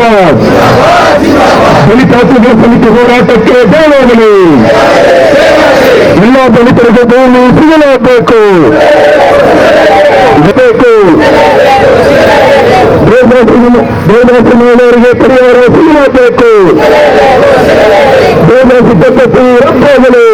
ಜಿಂದಾಬಾದ್ ದಲಿತ ಹಕ್ಕುಗಳ ಸಮಿತಿ ಹೋರಾಟಕ್ಕೆ ಜಯವಾಗಲಿ ಎಲ್ಲ ದಲಿತರಿಗೆ ಭೂಮಿ ಸಿಗಲೇಬೇಕು ಬೇಕು ದೇವದಾಸಿ ಮಹಿಳೆಯರಿಗೆ ಪರಿಹಾರ ಸಿಗಲೇಬೇಕು ದೇವದಾಸಿ ಪದ್ಧತಿ ರದ್ದಾಗಲಿ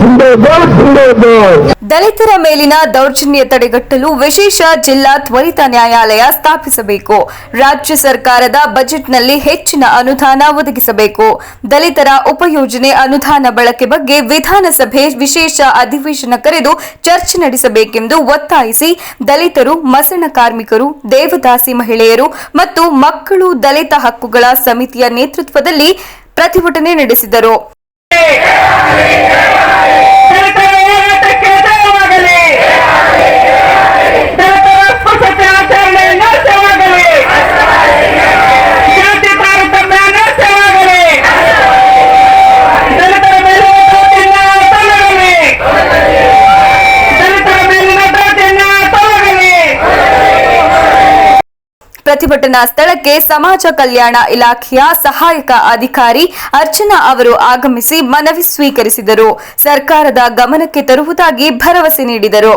ಜಿಂದಾಬಾದ್ ಜಿಂದಾಬಾದ್ ದಲಿತರ ಮೇಲಿನ ದೌರ್ಜನ್ಯ ತಡೆಗಟ್ಟಲು ವಿಶೇಷ ಜಿಲ್ಲಾ ತ್ವರಿತ ನ್ಯಾಯಾಲಯ ಸ್ಥಾಪಿಸಬೇಕು. ರಾಜ್ಯ ಸರ್ಕಾರದ ಬಜೆಟ್ನಲ್ಲಿ ಹೆಚ್ಚಿನ ಅನುದಾನ ಒದಗಿಸಬೇಕು. ದಲಿತರ ಉಪಯೋಜನೆ ಅನುದಾನ ಬಳಕೆ ಬಗ್ಗೆ ವಿಧಾನಸಭೆ ವಿಶೇಷ ಅಧಿವೇಶನ ಕರೆದು ಚರ್ಚೆ ನಡೆಸಬೇಕೆಂದು ಒತ್ತಾಯಿಸಿ ದಲಿತರು, ಮಸಣ ಕಾರ್ಮಿಕರು, ದೇವದಾಸಿ ಮಹಿಳೆಯರು ಮತ್ತು ಮಕ್ಕಳು ದಲಿತ ಹಕ್ಕುಗಳ ಸಮಿತಿಯ ನೇತೃತ್ವದಲ್ಲಿ ಪ್ರತಿಭಟನೆ ನಡೆಸಿದರು. ಪ್ರತಿಭಟನಾ ಸ್ಥಳಕ್ಕೆ ಸಮಾಜ ಕಲ್ಯಾಣ ಇಲಾಖೆಯ ಸಹಾಯಕ ಅಧಿಕಾರಿ ಅರ್ಚನಾ ಅವರು ಆಗಮಿಸಿ ಮನವಿ ಸ್ವೀಕರಿಸಿದರು. ಸರ್ಕಾರದ ಗಮನಕ್ಕೆ ತರುವುದಾಗಿ ಭರವಸೆ ನೀಡಿದರು.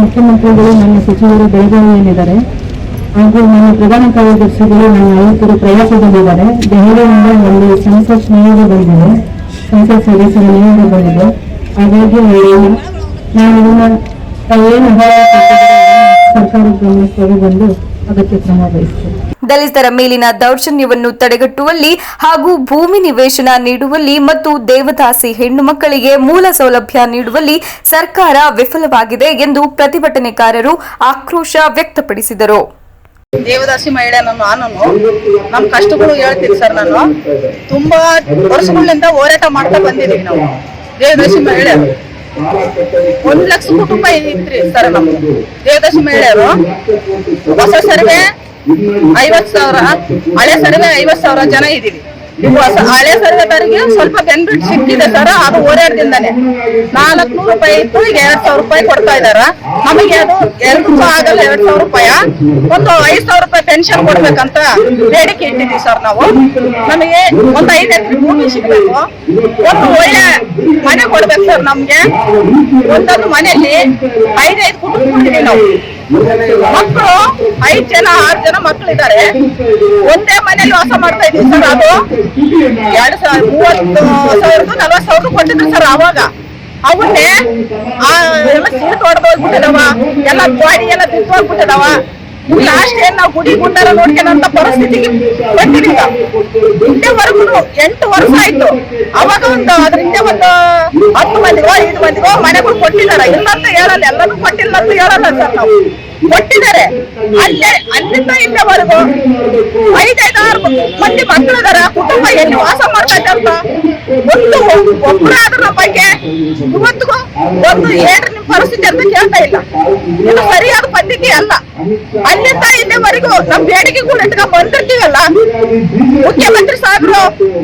ಮುಖ್ಯಮಂತ್ರಿಗಳು ನನ್ನ ಸಚಿವರು ಬೆಳಗಾವಿಯಲ್ಲಿದ್ದಾರೆ ಹಾಗೂ ನನ್ನ ಪ್ರಧಾನ ಕಾರ್ಯದರ್ಶಿಗಳು ನನ್ನ ಆಯುಕ್ತರು ಪ್ರಯಾಸದಲ್ಲಿದ್ದಾರೆ ದೆಹಲಿಯಿಂದ ಒಂದು ಸಂಸತ್ ನಿಯೋಗ ಬಂದಿದೆ. ಸಂಸತ್ ಸದಸ್ಯರ ನಿಯೋಗ ಬಂದಿದೆ. ಹಾಗಾಗಿ ನಾನು ಏನು ಸರ್ಕಾರದ ಗಮನಕ್ಕೆ ಬಂದು ಅಗತ್ಯ ಕ್ರಮ ದಲಿತರ ಮೇಲಿನ ದೌರ್ಜನ್ಯವನ್ನು ತಡೆಗಟ್ಟುವಲ್ಲಿ ಹಾಗೂ ಭೂಮಿ ನಿವೇಶನ ನೀಡುವಲ್ಲಿ ಮತ್ತು ದೇವದಾಸಿ ಹೆಣ್ಣು ಮಕ್ಕಳಿಗೆ ಮೂಲ ಸೌಲಭ್ಯ ನೀಡುವಲ್ಲಿ ಸರ್ಕಾರ ವಿಫಲವಾಗಿದೆ ಎಂದು ಪ್ರತಿಭಟನೆಕಾರರು ಆಕ್ರೋಶ ವ್ಯಕ್ತಪಡಿಸಿದರು. ದೇವದಾಸಿ ಮಹಿಳೆ ನಾನು ನಮ್ಮ ಕಷ್ಟಗಳು ಹೇಳ್ತೀನಿ ಸರ್ ನಾನು. ತುಂಬಾ ವರ್ಷಗಳಿಂದ ಹೋರಾಟ ಮಾಡ್ತಾ ಬಂದಿದ್ದೀವಿ ನಾವು. ದೇವದಾಸಿ ಮಹಿಳೆ. ಒಂದ್ ಲಕ್ಷ ಕುಟುಂಬ ಇದ್ರಿ ಸರ್ ನಮ್ದು? ದೇವದಾಸಿ ಮಹಿಳೆಯರು ಹೊಸ ಸರ್ವೆ ಐವತ್ ಸಾವಿರ, ಹಳೆ ಸರ್ವೆ ಐವತ್ ಸಾವಿರ ಜನ ಇದೀವಿ ಹಳೆ ಸರ್ವೆದವರಿಗೆ ಸ್ವಲ್ಪ ಬೆನಿಫಿಟ್ ಸಿಕ್ಕಿದೆ ಸರ್, ಅದು ಹೋರಾಟದಿಂದಾನೆ ನಾಲ್ಕು ನೂರು ರೂಪಾಯಿ ಇತ್ತು, ಈಗ ಎರಡ್ ಸಾವಿರ ರೂಪಾಯಿ ಕೊಡ್ತಾ ಇದಾರ. ನಮಗೆ ಅದು ಎರಡು ಆಗಲ್ಲ, ಎರಡ್ ಸಾವಿರ ರೂಪಾಯ. ಒಂದು ಐದ್ ಸಾವಿರ ರೂಪಾಯಿ ಪೆನ್ಷನ್ ಕೊಡ್ಬೇಕಂತ ಬೇಡಿಕೆ ಇಟ್ಟಿದ್ವಿ ಸರ್ ನಾವು. ನಮಗೆ ಒಂದು ಐದು ಎಕರೆ ಭೂಮಿ ಸಿಗ್ಬೇಕು. ಒಂದು ಒಳ್ಳೆ ಮನೆ ಕೊಡ್ಬೇಕು ಸರ್ ನಮ್ಗೆ. ಒಂದೊಂದು ಮನೆಯಲ್ಲಿ ಐದೈದು ಕುಟುಂಬ ನಾವು. ಮಕ್ಕಳು, ಐದ್ ಜನ, ಆರು ಜನ ಮಕ್ಕಳಿದ್ದಾರೆ. ಒಂದೇ ಮನೇಲಿ ವಾಸ ಮಾಡ್ತಾ ಇದ್ದೀವಿ ಸರ್ ಅದು. ಎರಡ್ ಸಾವಿರ ಮೂವತ್ತು ಸಾವಿರದ ನಲ್ವತ್ತು ಸಾವಿರ ಕೊಟ್ಟಿದ್ರು ಸರ್ ಅವಾಗ. ಅವನ್ನೇ ಆ ಎಲ್ಲ ಸೀಟ್ ಹೊಡೆದೋಗ್ಬಿಟ್ಟಿದವ ಎಲ್ಲ ಗಾಡಿ ಎಲ್ಲ ಬಿದ್ದೋಗ್ಬಿಟ್ಟಿದವ ಲಾಸ್ಟ್ ಏನ್ ನಾವು ಗುಡಿ ಗುಂಡಾರ ನೋಡ್ಕೊಂಡಂತ ಪರಿಸ್ಥಿತಿಗೆ ಬಂದಿದ್ದೀವಿ. ಇಲ್ಲಿವರೆಗೂ ಎಂಟು ವರ್ಷ ಆಯ್ತು. ಅವಾಗ ಒಂದು ಅದರಿಂದ ಒಂದು ಹತ್ತು ಮಂದಿಗೋ, ಐದು ಮಂದಿಗೋ ಮನೆಗಳು ಕೊಟ್ಟಿಲ್ಲ ಇಲ್ಲ ಅಂತ ಹೇಳಲ್ಲ ಎಲ್ಲರೂ ಕೊಟ್ಟಿಲ್ಲ ಅಂತ ಹೇಳಲ್ಲ ಸರ್ ನಾವು. ಕೊಟ್ಟಿದ್ದಾರೆ. ಅಲ್ಲೇ ಅಲ್ಲಿಂದ ಇಲ್ಲಿವರೆಗೂ ಐದೈದಾರು ಮಂದಿ ಮಕ್ಕಳಿದಾರ ಕುಟುಂಬ ಎಲ್ಲಿ ವಾಸ ಮಾಡ್ತಾ ಅಂತ. ಒಂದು ಅದರ ಬಗ್ಗೆ ಇವತ್ತಿಗೂ ಒಂದು ಏನ್ರಿ ನಿಮ್ ಪರಿಸ್ಥಿತಿ ಅಂತ ಕೇಳ್ತಾ ಇಲ್ಲ. ಇದು ಸರಿಯಾದ ಪದ್ಧತಿ ಅಲ್ಲ. ಅಲ್ಲಿಂದ ಇಲ್ಲಿವರೆಗೂ ನಮ್ ಬೇಡಿಕೆಗಳು ಇಟ್ಕೊಂಡ್ ಬಂದಿರ್ತೀವಲ್ಲ. ಮುಖ್ಯಮಂತ್ರಿ ಸಾಹೇಬ್ರು,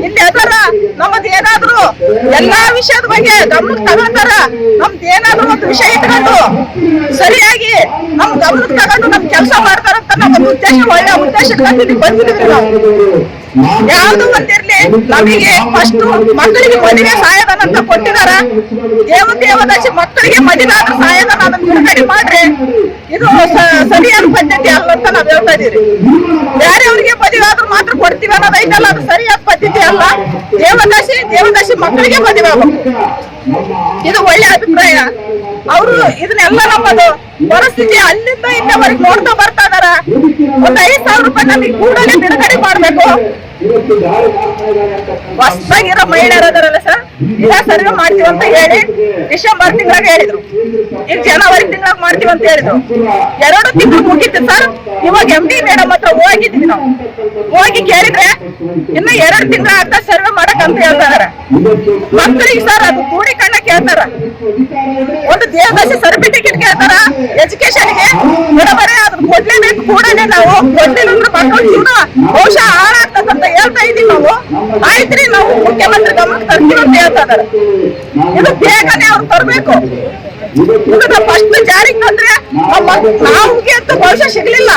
ಇಲ್ಲಿ ಅದರ ನಮ್ಮದ್ ಏನಾದ್ರು ಎಲ್ಲಾ ವಿಷಯದ ಬಗ್ಗೆ ಗಮನಕ್ಕೆ ತಗೊಳ್ತಾರ ನಮ್ದು ಏನಾದ್ರು ಒಂದು ವಿಷಯ ಇಟ್ಕೊಂಡು ಸರಿಯಾಗಿ ನಮ್ ಗಮನಕ್ಕೆ ತಗೊಂಡು ನಮ್ ಕೆಲಸ ಮಾಡ್ತಾರಂತ ನಮ್ಮ ಉದ್ದೇಶ ಒಳ್ಳೆ ಉದ್ದೇಶ ಇಟ್ಕೊಂಡು ಬಂದಿದ್ದೀವಿ ನಾವು. ಯಾವ್ದು ಗೊತ್ತಿರ್ಲಿ? ನಮಗೆ ಫಸ್ಟ್ ಮಕ್ಕಳಿಗೆ ಮದುವೆ ಸಹಾಯಧನ ಅಂತ ಕೊಟ್ಟಿದಾರ. ದೇವ ದೇವದಾಸಿ ಮಕ್ಕಳಿಗೆ ಮದುವೆ ಆದ್ರೆ ಸಹಾಯಧನ ಅದನ್ನ ಬಿಡುಗಡೆ ಮಾಡ್ರಿ. ಇದು ಸರಿಯಾದ ಪದ್ಧತಿ ಅಲ್ಲ ಅಂತ ನಾವ್ ಹೇಳ್ತಾ ಇದೀವಿ ಬೇರೆಯವ್ರಿಗೆ ಮದುವೆ ಆದ್ರೂ ಮಾತ್ರ ಕೊಡ್ತೀವಿ ಅನ್ನೋದೈತಲ್ಲ ಅದು ಸರಿಯಾದ ಪದ್ಧತಿ ಅಲ್ಲ. ದೇವದಾಶಿ ದೇವದಾಸಿ ಮಕ್ಕಳಿಗೆ ಮದುವೆ ಆಗ ಇದು ಒಳ್ಳೆ ಅಭಿಪ್ರಾಯ. ಅವರು ಇದನ್ನೆಲ್ಲ ನಮ್ಮದು ಪರಿಸ್ಥಿತಿ ಅಲ್ಲಿಂದ ಇಲ್ಲಿವರೆಗೆ ನೋಡ್ತಾ ಬರ್ತಾ ಇದಾರ. ಒಂದ್ ಐದ್ ಸಾವಿರ ರೂಪಾಯಿ ನಮಗೆ ಕೂಡಲೇ ಬಿಡುಗಡೆ ಮಾಡ್ಬೇಕು. ಹೊಸದಾಗಿರೋ ಮಹಿಳೆಯರು ಅದರಲ್ಲ ಸರ್? ಇದ ಸರ್ವೆ ಮಾಡ್ತೀವಿ ಅಂತ ಹೇಳಿ ಡಿಸೆಂಬರ್ ತಿಂಗಳಾಗ ಹೇಳಿದ್ರು. ಈಗ ಜನವರಿ ತಿಂಗಳಾಗ ಮಾಡ್ತೀವಿ ಅಂತ ಹೇಳಿದ್ರು. ಎರಡು ತಿಂಗಳು ಮುಗಿತು ಸರ್. ಇವಾಗ ಎಂ ಡಿ ಮೇಡಮ್ ಹತ್ರ ಹೋಗಿದ್ವಿ ನಾವು. ಹೋಗಿ ಕೇಳಿದ್ರೆ ಇನ್ನು ಎರಡು ತಿಂಗಳ ಅರ್ಧ ಸರ್ವೆ ಮಾಡಕ್ ಅಂತ ಹೇಳ್ತಾ ಇದಾರೆ ಮಕ್ಕಳಿಗೆ ಸರ್ ಅದು ಕೂಡಿಕಣ್ಣ ಕೇಳ್ತಾರ. ಒಂದು ದೇವದಾಸಿ ಸರ್ಟಿಫಿಕೇಟ್ ಕೇಳ್ತಾರ. ಎಜುಕೇಶನ್ಗೆ ಬರೋಬರೇ ಅದನ್ನ ಕೊಡ್ಲೇಬೇಕು ಕೂಡಲೇ ನಾವು. ಕೊಡ್ಲಿಲ್ಲ ಅಂದ್ರೆ ಮಕ್ಕಳು ಬಹುಶಃ ಹೇಳ್ತಾ ಇದೀವಿ ನಾವು. ಆಯ್ತ್ರಿ, ನಾವು ಮುಖ್ಯಮಂತ್ರಿ ಗಮನಕ್ಕೆ ತರ್ತೀವಿ ಅಂತ ಹೇಳ್ತಾ ಇದಾರೆ ಇದು ಬೇಗನೆ ಅವ್ರು ತರಬೇಕು. ಇದನ್ನ ಫಸ್ಟ್ ಜಾರಿಗೆ ನಮ್ಮ ನಮ್ಗೆ ಅಂತ ಭವಿಷ್ಯ ಸಿಗ್ಲಿಲ್ಲ.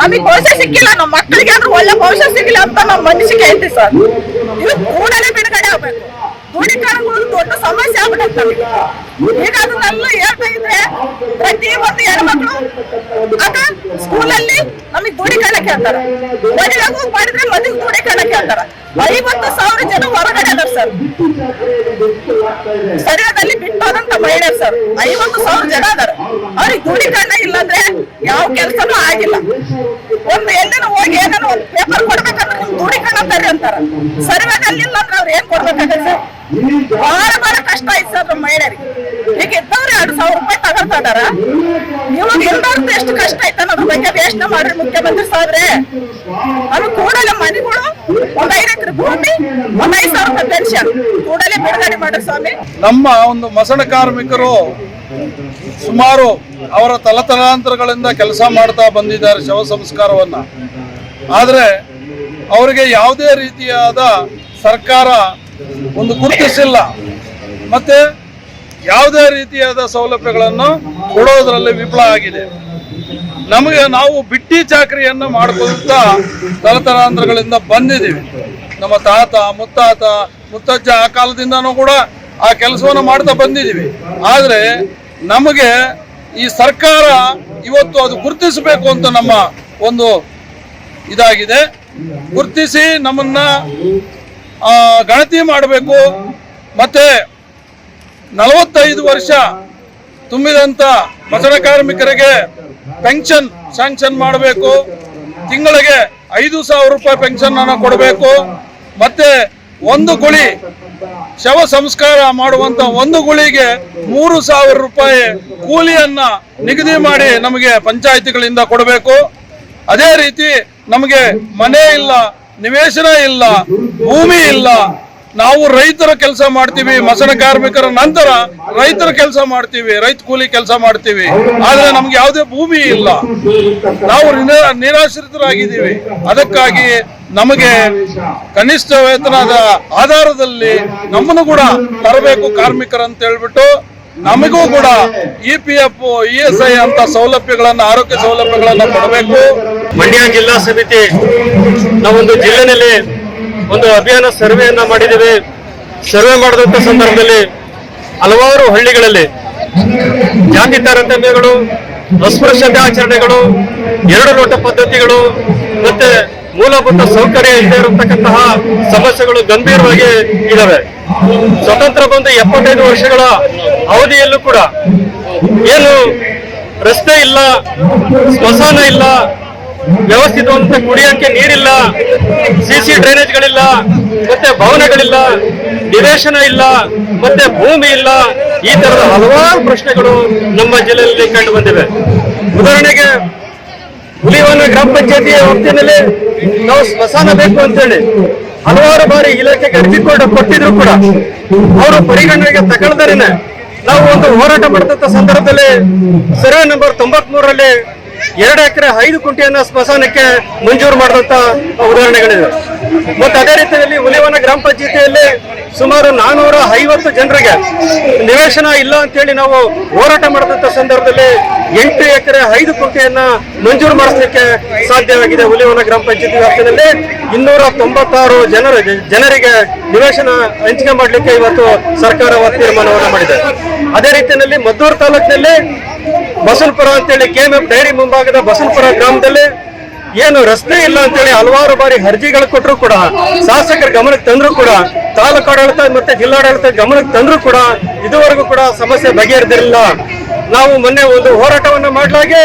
ನಮಗೆ ಭವಿಷ್ಯ ಸಿಕ್ಕಿಲ್ಲ ನಮ್ಮ ಮಕ್ಕಳಿಗೆ ಆದ್ರೂ ಒಳ್ಳೆ ಭವಿಷ್ಯ ಸಿಗ್ಲಿ ಅಂತ ನಮ್ಮ ಮನಸ್ಸಿಗೆ ಐತಿ ಸರ್. ಇದು ಕೂಡಲೇ ಬಿಡುಗಡೆ ಆಗ್ಬೇಕು. ದೂರೀಕರಣಗಳು ದೊಡ್ಡ ಸಮಸ್ಯೆ ಆಗ್ಬಿಡುತ್ತೆ ಈಗ ಅದನ್ನೆಲ್ಲ ಹೇಳ್ತಾ ಇದ್ರೆ ಪ್ರತಿ ಒಂದು ಹೆಣ್ಮಕ್ಳು ಮದುವೆ ಹೋಗಿ ಮಾಡಿದ್ರೆ ಮದುವೆ ದೂರೀಕರಣ ಕೇಳ್ತಾರ ಐವತ್ತು ಸಾವಿರ ಜನ ಹೊರಗಡೆ ಅದಾರ ಸರ್. ಸರಿಯಾದಲ್ಲಿ ಬಿಟ್ಟೋದಂತ ಮಹಿಳೆ ಸರ್. ಐವತ್ತು ಸಾವಿರ ಜನ ಅದಾರ. ಅವ್ರಿಗೆ ದೂರೀಕರಣ ಇಲ್ಲಂದ್ರೆ ಯಾವ ಕೆಲಸನೂ ಆಗಿಲ್ಲ. ಒಂದು ಎಲ್ಲೇನು ಹೋಗಿ ಏನೇನು ಒಂದು ಪೇಪರ್ ಕೊಡ್ಬೇಕಂದ್ರೆ ನಿಮ್ ದೂರೀಕರಣ ತರ್ರಿ ಅಂತಾರ. ಸರಿಯಾದಲ್ಲಿ ಇಲ್ಲ ಅಂದ್ರೆ ಅವ್ರು ಏನ್ ಕೊಡ್ಬೇಕಾಗತ್ತೆ ಸರ್? ಬಹಳ ಬಹಳ ಕಷ್ಟ ಐತೆ ಸರ್ ನಮ್ಮ ಮಹಿಳೆಯರಿಗೆ. ಈಗ ಇದ್ದವ್ರೆ ಎರಡು ಸಾವಿರ ರೂಪಾಯಿ ತಗೊಳ್ತಾ ಇದಾರ ಇವಾಗ ಇಲ್ದವ್ರದ್ದು ಎಷ್ಟು ಕಷ್ಟ ಐತೆ ಅನ್ನೋದ್ರ ಬಗ್ಗೆ ಯೋಚನೆ ಮಾಡ್ರಿ ಮುಖ್ಯಮಂತ್ರಿ ಸಾಹೇಬ್ರೆ ಅದು ಕೂಡಲೇ ಮನೆಗಳು ಭೂಮಿ, ಒಂದ್ ಐದು ಸಾವಿರ ಕೂಡಲೇ ಬಿಡುಗಡೆ ಮಾಡ್ರಿ ಸ್ವಾಮಿ. ನಮ್ಮ ಒಂದು ಮಸಣ ಕಾರ್ಮಿಕರು ಸುಮಾರು ಅವರ ತಲತಲಾಂತರಗಳಿಂದ ಕೆಲಸ ಮಾಡ್ತಾ ಬಂದಿದ್ದಾರೆ ಶವ ಸಂಸ್ಕಾರವನ್ನ. ಆದರೆ ಅವರಿಗೆ ಯಾವುದೇ ರೀತಿಯಾದ ಸರ್ಕಾರ ಒಂದು ಗುರುತಿಸಿಲ್ಲ. ಮತ್ತೆ ಯಾವುದೇ ರೀತಿಯಾದ ಸೌಲಭ್ಯಗಳನ್ನು ಕೊಡೋದರಲ್ಲಿ ವಿಫಲ ಆಗಿದೆ. ನಮಗೆ ನಾವು ಬಿಟ್ಟಿ ಚಾಕರಿಯನ್ನು ಮಾಡಿಕೊಳ್ಳುತ್ತಾ ತಲತಲಾಂತರಗಳಿಂದ ಬಂದಿದ್ದೀವಿ. ನಮ್ಮ ತಾತ, ಮುತ್ತಾತ, ಮುತ್ತಜ್ಜ ಆ ಕಾಲದಿಂದನೂ ಕೂಡ ಆ ಕೆಲಸವನ್ನು ಮಾಡ್ತಾ ಬಂದಿದ್ದೀವಿ. ಆದರೆ ನಮಗೆ ಈ ಸರ್ಕಾರ ಇವತ್ತು ಅದು ಗುರುತಿಸಬೇಕು ಅಂತ ನಮ್ಮ ಒಂದು ಇದಾಗಿದೆ. ಗುರುತಿಸಿ ನಮ್ಮನ್ನ ಗಣತಿ ಮಾಡಬೇಕು. ಮತ್ತೆ ನಲವತ್ತೈದು ವರ್ಷ ತುಂಬಿದಂತ ಮಸಣ ಕಾರ್ಮಿಕರಿಗೆ ಪೆನ್ಷನ್ ಸ್ಯಾಂಕ್ಷನ್ ಮಾಡಬೇಕು. ತಿಂಗಳಿಗೆ ಐದು ಸಾವಿರ ರೂಪಾಯಿ ಪೆನ್ಷನ್ ಅನ್ನು ಕೊಡಬೇಕು. ಮತ್ತೆ ಒಂದು ಗುಳಿ ಶವ ಸಂಸ್ಕಾರ ಮಾಡುವಂತ ಒಂದು ಗುಳಿಗೆ ಮೂರು ಸಾವಿರ ರೂಪಾಯಿ ಕೂಲಿಯನ್ನ ನಿಗದಿ ಮಾಡಿ ನಮಗೆ ಪಂಚಾಯಿತಿಗಳಿಂದ ಕೊಡಬೇಕು. ಅದೇ ರೀತಿ ನಮಗೆ ಮನೆ ಇಲ್ಲ, ನಿವೇಶನ ಇಲ್ಲ, ಭೂಮಿ ಇಲ್ಲ ನಾವು ರೈತರ ಕೆಲಸ ಮಾಡ್ತೀವಿ ಮಸಣ ಕಾರ್ಮಿಕರ ನಂತರ ರೈತರ ಕೆಲಸ ಮಾಡ್ತೀವಿ, ರೈತ ಕೂಲಿ ಕೆಲಸ ಮಾಡ್ತೀವಿ. ಆದ್ರೆ ನಮ್ಗೆ ಯಾವುದೇ ಭೂಮಿ ಇಲ್ಲ. ನಾವು ನಿರಾ- ನಿರಾಶ್ರಿತರಾಗಿದ್ದೀವಿ. ಅದಕ್ಕಾಗಿ ನಮಗೆ ಕನಿಷ್ಠ ವೇತನದ ಆಧಾರದಲ್ಲಿ ನಮ್ಮನ್ನು ಕೂಡ ತರಬೇಕು ಕಾರ್ಮಿಕರು ಅಂತ ಹೇಳ್ಬಿಟ್ಟು ನಮಗೂ ಕೂಡ E P F, E S I ಅಂತ ಸೌಲಭ್ಯಗಳನ್ನ, ಆರೋಗ್ಯ ಸೌಲಭ್ಯಗಳನ್ನ ಕೊಡಬೇಕು. ಮಂಡ್ಯ ಜಿಲ್ಲಾ ಸಮಿತಿ ನಾವೊಂದು ಜಿಲ್ಲೆನಲ್ಲಿ ಒಂದು ಅಭಿಯಾನ ಸರ್ವೆಯನ್ನ ಮಾಡಿದ್ದೇವೆ. ಸರ್ವೆ ಮಾಡಿದಂತ ಸಂದರ್ಭದಲ್ಲಿ ಹಲವಾರು ಹಳ್ಳಿಗಳಲ್ಲಿ ಜಾತಿ ತಾರತಮ್ಯಗಳು, ಅಸ್ಪೃಶ್ಯತೆ ಆಚರಣೆಗಳು, ಎರಡು ಲೋಟ ಪದ್ಧತಿಗಳು, ಮತ್ತೆ ಮೂಲಭೂತ ಸೌಕರ್ಯ ಇಲ್ಲದೆ ಇರತಕ್ಕಂತಹ ಸಮಸ್ಯೆಗಳು ಗಂಭೀರವಾಗಿ ಇದಾವೆ. ಸ್ವತಂತ್ರ ಬಂದು ಎಪ್ಪತ್ತೈದು ವರ್ಷಗಳ ಅವಧಿಯಲ್ಲೂ ಕೂಡ ಏನು ರಸ್ತೆ ಇಲ್ಲ, ಸ್ಮಶಾನ ಇಲ್ಲ ವ್ಯವಸ್ಥಿತವಂತ ಕುಡಿಯೋಕ್ಕೆ ನೀರಿಲ್ಲ ಸಿಸಿ ಡ್ರೈನೇಜ್ಗಳಿಲ್ಲ, ಮತ್ತೆ ಭವನಗಳಿಲ್ಲ, ನಿವೇಶನ ಇಲ್ಲ, ಮತ್ತೆ ಭೂಮಿ ಇಲ್ಲ, ಈ ತರದ ಹಲವಾರು ಪ್ರಶ್ನೆಗಳು ನಮ್ಮ ಜಿಲ್ಲೆಯಲ್ಲಿ ಕಂಡು ಬಂದಿವೆ. ಉದಾಹರಣೆಗೆ ಹುಲಿವನ ಗ್ರಾಮ ಪಂಚಾಯತಿಯ ವ್ಯಾಪ್ತಿಯಲ್ಲಿ ನಾವು ಸ್ಮಶಾನ ಬೇಕು ಅಂತೇಳಿ ಹಲವಾರು ಬಾರಿ ಇಲಾಖೆಗೆ ಅರ್ಜಿ ಕೊಟ್ಟು ಕೊಟ್ಟಿದ್ರು ಕೂಡ. ಅವರು ಪರಿಗಣನೆಗೆ ತಗೊಳ್ದರೇನೆ. ನಾವು ಒಂದು ಹೋರಾಟ ಮಾಡಿದಂತ ಸಂದರ್ಭದಲ್ಲಿ ಸರ್ವೆ ನಂಬರ್ ತೊಂಬತ್ ಮೂರರಲ್ಲಿ ಎರಡು ಎಕರೆ ಐದು ಕುಂಟೆಯನ್ನ ಸ್ಮಶಾನಕ್ಕೆ ಮಂಜೂರು ಮಾಡಿದಂತ ಉದಾಹರಣೆಗಳಿವೆ. ಮತ್ತೆ ಅದೇ ರೀತಿಯಲ್ಲಿ ಉಲಿವನ ಗ್ರಾಮ ಪಂಚಾಯತಿಯಲ್ಲಿ ಸುಮಾರು ನಾನೂರ ಐವತ್ತು ಜನರಿಗೆ ನಿವೇಶನ ಇಲ್ಲ ಅಂತೇಳಿ ನಾವು ಹೋರಾಟ ಮಾಡಿದಂತ ಸಂದರ್ಭದಲ್ಲಿ ಎಂಟು ಎಕರೆ ಐದು ಕುಂಟೆಯನ್ನ ಮಂಜೂರು ಮಾಡಿಸ್ಲಿಕ್ಕೆ ಸಾಧ್ಯವಾಗಿದೆ. ಹುಲಿವನ ಗ್ರಾಮ ಪಂಚಾಯತಿ ವ್ಯಾಪ್ತಿಯಲ್ಲಿ ಇನ್ನೂರ ತೊಂಬತ್ತಾರು ಜನರ ಜನರಿಗೆ ನಿವೇಶನ ಹಂಚಿಕೆ ಮಾಡಲಿಕ್ಕೆ ಇವತ್ತು ಸರ್ಕಾರ ತೀರ್ಮಾನವನ್ನು ಮಾಡಿದೆ. ಅದೇ ರೀತಿಯಲ್ಲಿ ಮದ್ದೂರು ತಾಲೂಕಿನಲ್ಲಿ ಬಸಲ್ಪುರ ಅಂತೇಳಿ ಕೆಎಂಎಫ್ ಡೈರಿ ಮುಂಭಾಗದ ಬಸಲ್ಪುರ ಗ್ರಾಮದಲ್ಲಿ ಏನು ರಸ್ತೆ ಇಲ್ಲ ಅಂತೇಳಿ ಹಲವಾರು ಬಾರಿ ಅರ್ಜಿಗಳು ಕೊಟ್ಟರು ಕೂಡ, ಶಾಸಕರ ಗಮನಕ್ಕೆ ತಂದ್ರು ಕೂಡ, ತಾಲೂಕು ಆಡಳಿತ ಮತ್ತೆ ಜಿಲ್ಲಾಡಳಿತ ಗಮನಕ್ಕೆ ತಂದ್ರು ಕೂಡ ಇದುವರೆಗೂ ಕೂಡ ಸಮಸ್ಯೆ ಬಗೆಹರಿದಿರಲಿಲ್ಲ. ನಾವು ಮೊನ್ನೆ ಒಂದು ಹೋರಾಟವನ್ನ ಮಾಡಲಾಗಿ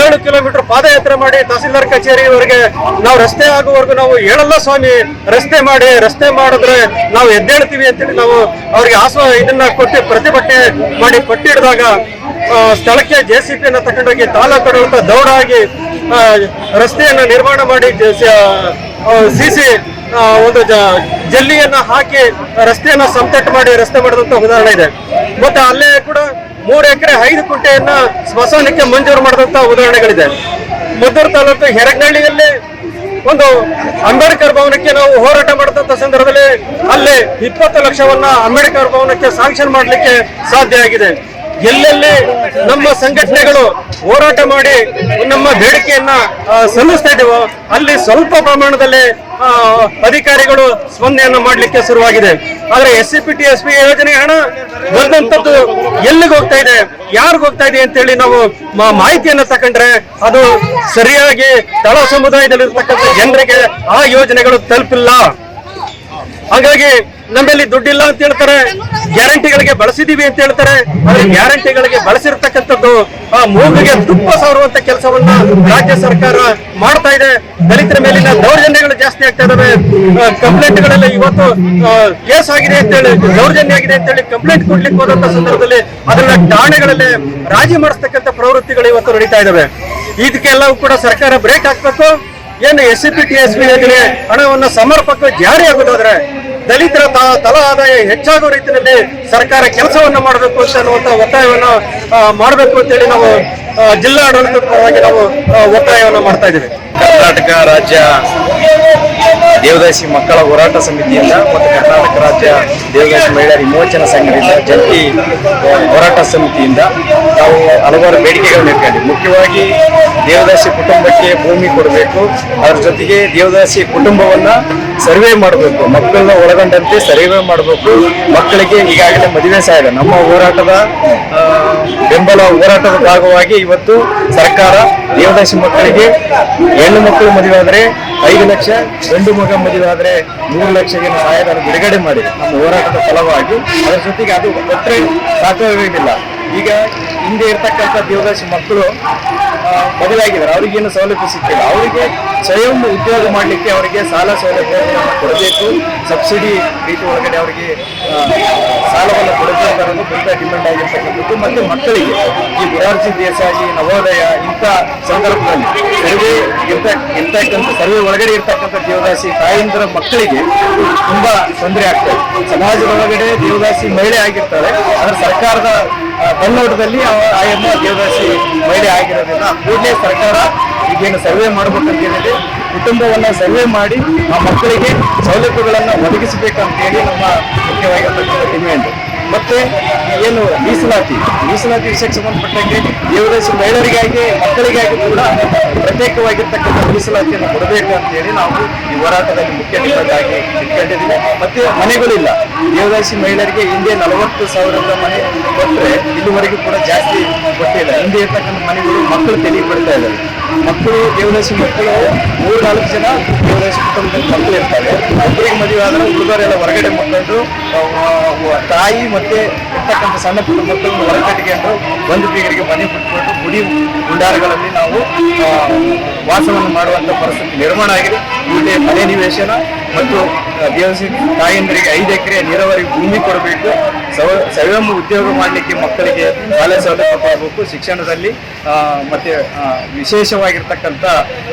ಏಳು ಕಿಲೋಮೀಟರ್ ಪಾದಯಾತ್ರೆ ಮಾಡಿ ತಹಸೀಲ್ದಾರ್ ಕಚೇರಿವರೆಗೆ ನಾವು ರಸ್ತೆ ಆಗುವವರೆಗೂ ನಾವು ಹೇಳಲ್ಲ ಸ್ವಾಮಿ, ರಸ್ತೆ ಮಾಡಿ, ರಸ್ತೆ ಮಾಡಿದ್ರೆ ನಾವು ಎದ್ದೇಳ್ತೀವಿ ಅಂತೇಳಿ ನಾವು ಅವ್ರಿಗೆ ಆಸ್ವ ಇದನ್ನ ಕೊಟ್ಟು ಪ್ರತಿಭಟನೆ ಮಾಡಿ ಪಟ್ಟಿಡಿದಾಗ ಸ್ಥಳಕ್ಕೆ ಜೆ ಸಿ ಪಿಯನ್ನು ತಗೊಂಡೋಗಿ ತಾಲೂಕು ದೌಡಾಗಿ ರಸ್ತೆಯನ್ನು ನಿರ್ಮಾಣ ಮಾಡಿ ಸಿ ಸಿ ಒಂದು ಜಲ್ಲಿಯನ್ನ ಹಾಕಿ ರಸ್ತೆಯನ್ನ ಸಂತಟ್ಟು ಮಾಡಿ ರಸ್ತೆ ಮಾಡಿದಂತ ಉದಾಹರಣೆ ಇದೆ. ಮತ್ತೆ ಅಲ್ಲೇ ಕೂಡ ಮೂರು ಎಕರೆ ಐದು ಕುಂಟೆಯನ್ನ ಸ್ಮಶಾನಕ್ಕೆ ಮಂಜೂರು ಮಾಡಿದಂತ ಉದಾಹರಣೆಗಳಿದೆ. ಮದ್ದೂರು ತಾಲೂಕು ಹೆರಗಳ್ಳಿಯಲ್ಲಿ ಒಂದು ಅಂಬೇಡ್ಕರ್ ಭವನಕ್ಕೆ ನಾವು ಹೋರಾಟ ಮಾಡಿದಂತ ಸಂದರ್ಭದಲ್ಲಿ ಅಲ್ಲಿ ಇಪ್ಪತ್ತು ಲಕ್ಷವನ್ನ ಅಂಬೇಡ್ಕರ್ ಭವನಕ್ಕೆ ಸಾಂಕ್ಷನ್ ಮಾಡಲಿಕ್ಕೆ ಸಾಧ್ಯ ಆಗಿದೆ. ಎಲ್ಲೆಲ್ಲಿ ನಮ್ಮ ಸಂಘಟನೆಗಳು ಹೋರಾಟ ಮಾಡಿ ನಮ್ಮ ಬೇಡಿಕೆಯನ್ನ ಸಲ್ಲಿಸ್ತಾ ಇದ್ದೇವೋ, ಅಲ್ಲಿ ಸ್ವಲ್ಪ ಪ್ರಮಾಣದಲ್ಲಿ ಅಧಿಕಾರಿಗಳು ಸ್ಪಂದನೆಯನ್ನು ಮಾಡಲಿಕ್ಕೆ ಶುರುವಾಗಿದೆ. ಆದ್ರೆ S C P T S P ಯೋಜನೆ ಹಣ ಬಂದಂತದ್ದು ಎಲ್ಲಿಗೆ ಹೋಗ್ತಾ ಇದೆ, ಯಾರಿಗ್ ಹೋಗ್ತಾ ಇದೆ ಅಂತೇಳಿ ನಾವು ಮಾಹಿತಿಯನ್ನ ತಕೊಂಡ್ರೆ ಅದು ಸರಿಯಾಗಿ ತಳ ಸಮುದಾಯದಲ್ಲಿರ್ತಕ್ಕಂಥ ಜನರಿಗೆ ಆ ಯೋಜನೆಗಳು ತಲುಪಿಲ್ಲ. ಹಾಗಾಗಿ ನಮ್ಮಲ್ಲಿ ದುಡ್ಡಿಲ್ಲ ಅಂತ ಹೇಳ್ತಾರೆ. ಗ್ಯಾರಂಟಿಗಳಿಗೆ ಬಳಸಿದೀವಿ ಅಂತ ಹೇಳ್ತಾರೆ. ಆದ್ರೆ ಗ್ಯಾರಂಟಿಗಳಿಗೆ ಬಳಸಿರ್ತಕ್ಕಂಥದ್ದು ಆ ಮೂಗಿಗೆ ತುಪ್ಪ ಸಾರುವಂತ ಕೆಲಸವನ್ನ ರಾಜ್ಯ ಸರ್ಕಾರ ಮಾಡ್ತಾ ಇದೆ. ದಲಿತರ ಮೇಲಿನ ದೌರ್ಜನ್ಯಗಳು ಜಾಸ್ತಿ ಆಗ್ತಾ ಇದಾವೆ ಕಂಪ್ಲೇಂಟ್ ಗಳೆಲ್ಲ ಇವತ್ತು ಕೇಸ್ ಆಗಿದೆ ಅಂತ ಹೇಳಿ, ದೌರ್ಜನ್ಯ ಆಗಿದೆ ಅಂತ ಹೇಳಿ ಕಂಪ್ಲೇಂಟ್ ಕೊಡ್ಲಿಕ್ಕೆ ಹೋದಂತ ಸಂದರ್ಭದಲ್ಲಿ ಅದನ್ನ ಠಾಣೆಗಳಲ್ಲಿ ರಾಜಿ ಮಾಡಿಸ್ತಕ್ಕಂಥ ಪ್ರವೃತ್ತಿಗಳು ಇವತ್ತು ನಡೀತಾ ಇದಾವೆ ಇದಕ್ಕೆಲ್ಲವೂ ಕೂಡ ಸರ್ಕಾರ ಬ್ರೇಕ್ ಹಾಕ್ಬೇಕು. ಏನು S C P T S B ಯೋಜನೆ ಹಣವನ್ನು ಸಮರ್ಪಕ ಜಾರಿ ಆಗೋದಾದ್ರೆ ದಲಿತರ ತಲಾ ಆದಾಯ ಹೆಚ್ಚಾಗುವ ರೀತಿಯಲ್ಲಿ ಸರ್ಕಾರ ಕೆಲಸವನ್ನು ಮಾಡಬೇಕು ಅಂತ ಅನ್ನುವಂತ ಒತ್ತಾಯವನ್ನು ಮಾಡಬೇಕು ಅಂತೇಳಿ ನಾವು ಜಿಲ್ಲಾಡಳಿತ ಪರವಾಗಿ ನಾವು ಒತ್ತಾಯವನ್ನು ಮಾಡ್ತಾ ಇದ್ದೀವಿ. ಕರ್ನಾಟಕ ರಾಜ್ಯ ದೇವದಾಸಿ ಮಕ್ಕಳ ಹೋರಾಟ ಸಮಿತಿಯಿಂದ ಮತ್ತು ಕರ್ನಾಟಕ ರಾಜ್ಯ ದೇವದಾಸಿ ಮಹಿಳೆಯರ ವಿಮೋಚನಾ ಸಂಘದಿಂದ, ಜಂಟಿ ಹೋರಾಟ ಸಮಿತಿಯಿಂದ ನಾವು ಹಲವಾರು ಬೇಡಿಕೆಗಳನ್ನು ಇಟ್ಕೊಂಡಿವಿ ಮುಖ್ಯವಾಗಿ ದೇವದಾಸಿ ಕುಟುಂಬಕ್ಕೆ ಭೂಮಿ ಕೊಡಬೇಕು. ಅದರ ಜೊತೆಗೆ ದೇವದಾಸಿ ಕುಟುಂಬವನ್ನು ಸರ್ವೆ ಮಾಡಬೇಕು. ಮಕ್ಕಳನ್ನ ಒಳಗೊಂಡಂತೆ ಸರ್ವೆ ಮಾಡಬೇಕು. ಮಕ್ಕಳಿಗೆ ಈಗಾಗಲೇ ಮದುವೆ ಸಹಾಯ ನಮ್ಮ ಹೋರಾಟದ ಬೆಂಬಲ ಹೋರಾಟದ ಭಾಗವಾಗಿ ಇವತ್ತು ಸರ್ಕಾರ ದೇವದಾಸಿ ಮಕ್ಕಳಿಗೆ ಹೆಣ್ಣು ಮಕ್ಕಳು ಮದುವೆ ಆದರೆ ಐದು ಲಕ್ಷ, ಗಂಡು ಮಗ ಮದುವೆ ಆದರೆ ಮೂರು ಲಕ್ಷಗೆ ಸಹಾಯಧನ ಬಿಡುಗಡೆ ಮಾಡಿ ನಮ್ಮ ಹೋರಾಟದ ಫಲವಾಗಿ. ಅದರ ಜೊತೆಗೆ ಅದು ಕೊಟ್ಟರೆ ಸಾಕಾಗಿಲ್ಲ ಈಗ ಹಿಂದೆ ಇರ್ತಕ್ಕಂಥ ದೇವದಾಸಿ ಮಕ್ಕಳು ಆಗಿದ್ದಾರೆ ಅವ್ರಿಗೇನು ಸೌಲಭ್ಯ ಸಿಕ್ಕಿಲ್ಲ. ಅವರಿಗೆ ಸ್ವಯಂ ಉದ್ಯೋಗ ಮಾಡಲಿಕ್ಕೆ ಅವರಿಗೆ ಸಾಲ ಸೌಲಭ್ಯ ಕೊಡಬೇಕು. ಸಬ್ಸಿಡಿ ರೀತಿ ಒಳಗಡೆ ಅವರಿಗೆ ಸಾಲವನ್ನು ಕೊಡಬೇಕು ಅನ್ನೋದು ಡಿಮ್ಯಾಂಡ್ ಆಗಿರ್ತಕ್ಕಂಥದ್ದು. ಮತ್ತು ಮಕ್ಕಳಿಗೆ ಈ ಮೊರಾರ್ಜಿ ದೇಸಾಯಿ, ನವೋದಯ ಇಂಥ ಸಂದರ್ಭದಲ್ಲಿ ಸರ್ವೆ ಇರ್ತ ಇರ್ತಕ್ಕಂಥ ಸರ್ವೆ ಒಳಗಡೆ ಇರ್ತಕ್ಕಂಥ ದೇವದಾಸಿ ತಾಯಿಂದರ ಮಕ್ಕಳಿಗೆ ತುಂಬಾ ತೊಂದರೆ ಆಗ್ತದೆ ಸಮಾಜದ ಒಳಗಡೆ ದೇವದಾಸಿ ಮಹಿಳೆ ಆಗಿರ್ತಾರೆ. ಆದರೆ ಸರ್ಕಾರದ ಅವ- ಆಯಮ್ಮ ದೇವದಾಸಿ ಮಹಿಳೆ ಆಗಿರೋದ್ರಿಂದ ಕೂಡಲೇ ಸರ್ಕಾರ ಈಗೇನು ಸರ್ವೆ ಮಾಡ್ಬೇಕಂತ ಹೇಳಿದೆ. ಕುಟುಂಬವನ್ನು ಸರ್ವೆ ಮಾಡಿ ಆ ಮಕ್ಕಳಿಗೆ ಸೌಲಭ್ಯಗಳನ್ನು ಒದಗಿಸಬೇಕಂತ ಹೇಳಿ ನಮ್ಮ ಮುಖ್ಯವಾಗಿರ್ತಕ್ಕಂಥ ಡಿಮ್ಯಾಂಡ್ ಮತ್ತೆ ಏನು ಮೀಸಲಾತಿ ಮೀಸಲಾತಿ ವಿಷಯಕ್ಕೆ ಸಂಬಂಧಪಟ್ಟಂಗೆ ದೇವದಾಸಿ ಮಹಿಳೆಯರಿಗಾಗಿ ಮಕ್ಕಳಿಗಾಗಿ ಕೂಡ ಪ್ರತ್ಯೇಕವಾಗಿರ್ತಕ್ಕಂಥ ಮೀಸಲಾತಿಯನ್ನು ಕೊಡಬೇಕು ಅಂತ ಹೇಳಿ ನಾವು ಈ ಹೋರಾಟದಲ್ಲಿ ಮುಖ್ಯ ಇಟ್ಕೊಂಡಿದ್ದೀವಿ ಮತ್ತೆ ಮನೆಗಳಿಲ್ಲ. ದೇವದಾಸಿ ಮಹಿಳೆಯರಿಗೆ ಹಿಂದೆ ನಲವತ್ತು ಸಾವಿರದ ಮನೆ ಕೊಟ್ಟರೆ ಇಲ್ಲಿವರೆಗೂ ಕೂಡ ಜಾಸ್ತಿ ಕೊಟ್ಟಿಲ್ಲ. ಹಿಂದೆ ಇರ್ತಕ್ಕಂಥ ಮನೆಗಳು ಮಕ್ಕಳು ತೆಲಿ ಬಿಡ್ತಾ ಇದ್ದಾರೆ. ಮಕ್ಕಳು, ದೇವದಾಸಿ ಮಕ್ಕಳು ಮೂರು ನಾಲ್ಕು ಜನ ದೇವದಾಸಿ ಕುಟುಂಬದಲ್ಲಿ ಮಕ್ಕಳು ಇರ್ತಾರೆ. ಒಬ್ಬರಿಗೆ ಮದುವೆ ಆದರೆ ಹುಡುಗರೆಲ್ಲ ಹೊರಗಡೆ ಮಕ್ಕಳು ತಾಯಿ ಮತ್ತೆ ಇರ್ತಕ್ಕಂಥ ಸಣ್ಣ ಪುಟ್ಟ ಮಕ್ಕಳನ್ನು ಹೊರಗಟ್ಟಿಕೊಂಡು ಬಂಧು ಬೀಗರಿಗೆ ಮನೆ ಬಿಟ್ಕೊಂಡು ಗುಡಿ ಗುಂಡಾರಗಳಲ್ಲಿ ನಾವು ವಾಸವನ್ನು ಮಾಡುವಂತ ಪರಿಸ್ಥಿತಿ ನಿರ್ಮಾಣ ಆಗಿದೆ. ಮುಂದೆ ಮನೆ ನಿವೇಶನ ಮತ್ತು ದೇವಸಿ ತಾಯಂದರಿಗೆ ಐದು ಎಕರೆ ನೀರಾವರಿ ಭೂಮಿ ಕೊಡಬೇಕು. ಸವ- ಸ್ವಯಂ ಉದ್ಯೋಗ ಮಾಡಲಿಕ್ಕೆ ಮಕ್ಕಳಿಗೆ ಶಾಲೆ ಸೌಲಭ್ಯ ಕೊಡಬೇಕು. ಶಿಕ್ಷಣದಲ್ಲಿ ಮತ್ತೆ ವಿಶೇಷವಾಗಿರ್ತಕ್ಕಂಥ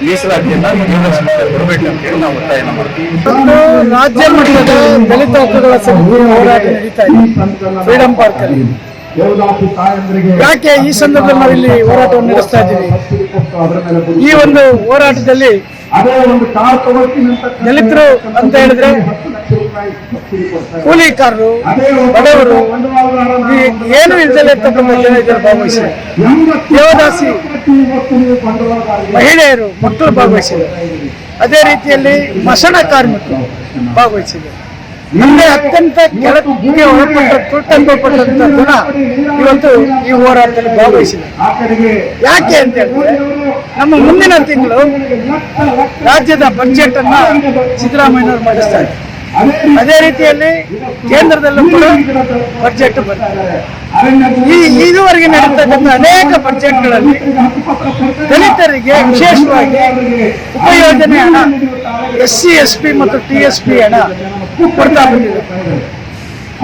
ಮೀಸಲಾತಿಯನ್ನು ದೇವದಾಸಿ ಕೊಡಬೇಕು ಅಂತ ಹೇಳಿ ನಾವು ಒತ್ತಾಯನ ಮಾಡ್ತೀವಿ. ರಾಜ್ಯ ಮಟ್ಟದ ದಲಿತ ಹಕ್ಕುಗಳ ಸಮಿತಿ ಹೋರಾಟ ನಡೀತಾ ಇದೆ. ಫ್ರೀಡಂ ಪಾರ್ಕ್ ಅಲ್ಲಿ ಯಾಕೆ ಈ ಸಂದರ್ಭದಲ್ಲಿ ನಾವು ಇಲ್ಲಿ ಹೋರಾಟವನ್ನು ನಡೆಸ್ತಾ ಇದ್ದೀವಿ? ಈ ಒಂದು ಹೋರಾಟದಲ್ಲಿ ದಲಿತರು ಅಂತ ಹೇಳಿದ್ರೆ ಕೂಲಿಕಾರರು ಬಡವರು ಏನು ಇಲ್ದಲೇ ಇರ್ತಕ್ಕಂಥ ಜನ ಇದರಲ್ಲಿ ಭಾಗವಹಿಸಿದ್ದಾರೆ ದೇವದಾಸಿ ಮಹಿಳೆಯರು ಮಕ್ಕಳು ಭಾಗವಹಿಸಿದ್ದಾರೆ ಅದೇ ರೀತಿಯಲ್ಲಿ ಮಸಣ ಕಾರ್ಮಿಕರು ಭಾಗವಹಿಸಿದ್ದಾರೆ ಅಂದ್ರೆ ಅತ್ಯಂತ ಕೆಳಗೆ ಒಳಪಟ್ಟ ತುಟ್ಟಲ್ಪಟ್ಟಂತ ಜನ ಇವತ್ತು ಈ ಹೋರಾಟದಲ್ಲಿ ಭಾಗವಹಿಸಿದೆ ಯಾಕೆ ಅಂತ ಹೇಳಿದ್ರೆ ನಮ್ಮ ಮುಂದಿನ ತಿಂಗಳು ರಾಜ್ಯದ ಬಜೆಟ್ ಅನ್ನ ಸಿದ್ದರಾಮಯ್ಯನವರು ಇದ್ದಾರೆ. ಅದೇ ರೀತಿಯಲ್ಲಿ ಕೇಂದ್ರದಲ್ಲೂ ಕೂಡ ಬಜೆಟ್ ಬರ್ತದೆ ಈ ಇದುವರೆಗೆ ನಡೀತಕ್ಕಂಥ ಅನೇಕ ಬಜೆಟ್ಗಳಲ್ಲಿ ದಲಿತರಿಗೆ ವಿಶೇಷವಾಗಿ ಉಪಯೋಜನೆ ಹಣ ಎಸ್ ಸಿ, ಎಸ್ ಪಿ ಮತ್ತು ಟಿ ಎಸ್ ಪಿ ಹಣ ಕೊಡ್ತಾ ಬಂದಿದೆ.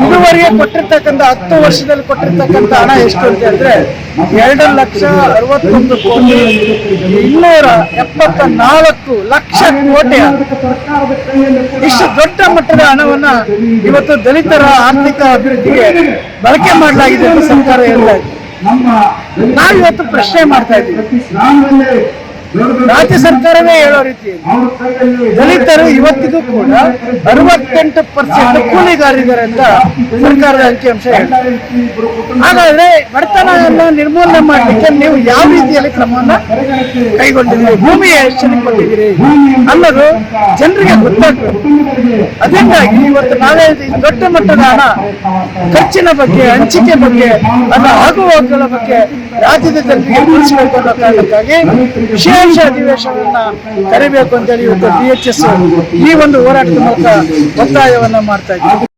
ಇದುವರೆಗೆ ಕೊಟ್ಟಿರ್ತಕ್ಕಂಥ ಹತ್ತು ವರ್ಷದಲ್ಲಿ ಕೊಟ್ಟಿರ್ತಕ್ಕಂಥ ಹಣ ಎಷ್ಟು ಅಂತ ಹೇಳಿದ್ರೆ ಎರಡು ಲಕ್ಷ ಅರವತ್ತೊಂದು ಕೋಟಿ ಇನ್ನೂರ ಎಪ್ಪತ್ತ ನಾಲ್ಕು ಲಕ್ಷ ಕೋಟಿ ಇಷ್ಟು ದೊಡ್ಡ ಮಟ್ಟದ ಹಣವನ್ನ ಇವತ್ತು ದಲಿತರ ಆರ್ಥಿಕ ಅಭಿವೃದ್ಧಿಗೆ ಬಳಕೆ ಮಾಡಲಾಗಿದೆ ಅಂತ ಸರ್ಕಾರ ಹೇಳ್ತಾ ಇದೆ. ನಾವಿವತ್ತು ಪ್ರಶ್ನೆ ಮಾಡ್ತಾ ಇದ್ದೀವಿ. ರಾಜ್ಯ ಸರ್ಕಾರವೇ ಹೇಳೋ ರೀತಿ ದಲಿತರು ಇವತ್ತಿಗೂ ಕೂಡ ಅರವತ್ತೆಂಟು ಪರ್ಸೆಂಟ್ ಕೂಲಿಗಾರಿದ್ದಾರೆ ಅಂತ ಸರ್ಕಾರದ ಅಂಕಿಅಂಶ ಹಾಗಾದ್ರೆ ಬಡತನವನ್ನು ನಿರ್ಮೂಲನೆ ಮಾಡಲಿಕ್ಕೆ ನೀವು ಯಾವ ರೀತಿಯಲ್ಲಿ ಕ್ರಮವನ್ನು ಕೈಗೊಂಡಿದ್ದೀರಿ? ಭೂಮಿ ಹೆಚ್ಚಿನ ಕೊಟ್ಟಿದ್ದೀರಿ. ಅನ್ನೋದು ಜನರಿಗೆ ಗೊತ್ತಾಗ್ತದೆ. ಅದರಿಂದಾಗಿ ಇವತ್ತು ನಾವೇ ದೊಡ್ಡ ಮಟ್ಟದ ಹಣ ಖರ್ಚಿನ ಬಗ್ಗೆ ಹಂಚಿಕೆ ಬಗ್ಗೆ ಅದರ ಆಗುವ ಬಗ್ಗೆ ರಾಜ್ಯದ ಜನರಿಗೆ ಕಾರಣಕ್ಕಾಗಿ ವಿಶೇಷ ಅಧಿವೇಶನವನ್ನ ಕರಿಬೇಕು ಅಂತೇಳಿ ಇವತ್ತು ಡಿ ಎಚ್ ಎಸ್ ಈ ಒಂದು ಹೋರಾಟದ ಮೂಲಕ ಒತ್ತಾಯವನ್ನ ಮಾಡ್ತಾ ಇದ್ದೀವಿ.